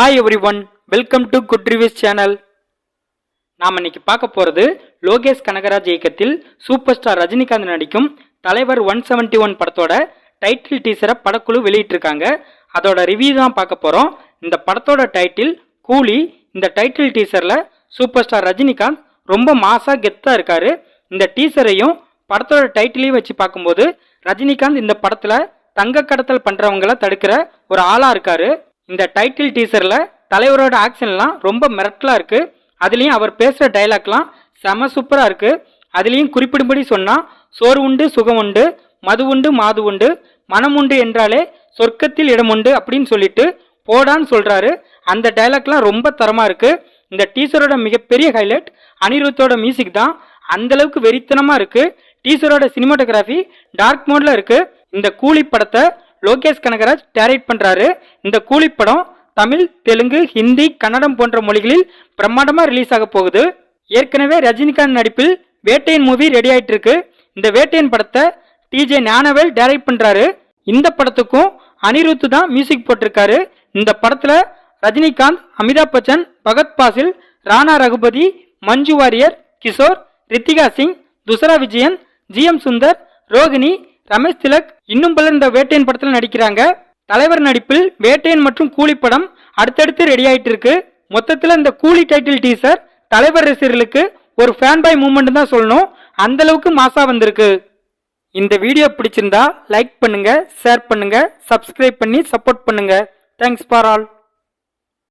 Hi everyone welcome to good reviews channel நாம் இன்னைக்கு பார்க்க போகிறது லோகேஷ் கனகராஜ் இயக்கத்தில் சூப்பர் ஸ்டார் ரஜினிகாந்த் நடிக்கும் தலைவர் ஒன் செவன்ட்டி ஒன் படத்தோட டைட்டில் டீசரை படக்குழு வெளியிட்டிருக்காங்க. அதோட ரிவ்யூ தான் பார்க்க போகிறோம் இந்த படத்தோட டைட்டில் கூலி இந்த டைட்டில் டீசரில் சூப்பர் ஸ்டார் ரஜினிகாந்த் ரொம்ப மாசாக கெத்தாக இருக்கார். இந்த டீசரையும் படத்தோட டைட்டிலையும் வச்சு பார்க்கும்போது ரஜினிகாந்த் இந்த படத்தில் தங்க கடத்தல் பண்ணுறவங்கள தடுக்கிற ஒரு ஆளாக இருக்காரு. இந்த டைட்டில் டீசரில் தலைவரோட ஆக்ஷன்லாம் ரொம்ப மிரட்டலாக இருக்குது அதுலேயும் அவர் பேசுகிற டைலாக்லாம் செம சூப்பராக இருக்குது அதுலேயும் குறிப்பிடும்படி சொன்னால் சோறு உண்டு சுகம் உண்டு மது உண்டு மாது உண்டு மனம் உண்டு என்றாலே சொர்க்கத்தில் இடம் உண்டு அப்படின்னு சொல்லிட்டு போடான்னு சொல்கிறாரு அந்த டைலாக்லாம் ரொம்ப தரமாக இருக்குது இந்த டீசரோட மிகப்பெரிய ஹைலைட் அனிருத்தோட மியூசிக் தான். அந்தளவுக்கு வெறித்தனமாக இருக்குது டீசரோட சினிமாட்டோகிராஃபி டார்க் மோடில் இருக்குது இந்த கூலி படத்தை லோகேஷ் கனகராஜ் டேரக்ட் பண்றாரு. இந்த கூலி படம் தமிழ் தெலுங்கு ஹிந்தி கன்னடம் போன்ற மொழிகளில் பிரம்மாண்டமா ரிலீஸ் ஆக போகுது. ஏற்கனவே ரஜினிகாந்த் நடிப்பில் வேட்டையன் மூவி ரெடி ஆயிட்டு இருக்கு இந்த வேட்டையன் படத்தை டிஜே ஞானவேல் டைரக்ட் பண்றாரு. இந்த படத்துக்கும் அனிருத்து தான் மியூசிக் போட்டிருக்காரு. இந்த படத்துல ரஜினிகாந்த் அமிதாப் பச்சன் பகத் பாசில் ராணா ரகுபதி மஞ்சு வாரியர் கிஷோர் ரித்திகா சிங் துசரா விஜயன் ஜி எம் சுந்தர் ரோகிணி ரமேஷ் திலக் இன்னும் பலர் இந்த வேட்டையன் படத்தில் நடிக்கிறாங்க. தலைவர் நடிப்பில் வேட்டையன் மற்றும் கூலி படம் அடுத்தடுத்து ரெடி ஆயிட்டு இருக்கு மொத்தத்தில் இந்த கூலி டைட்டில் டீசர் தலைவர் ரசிகர்களுக்கு ஒரு ஃபேன் பாய் மூமெண்ட் தான் சொல்லணும். அந்த அளவுக்கு மாசா வந்திருக்கு. இந்த வீடியோ பிடிச்சிருந்தா லைக் பண்ணுங்க ஷேர் பண்ணுங்க சப்ஸ்கிரைப் பண்ணி சப்போர்ட் பண்ணுங்க. Thanks for all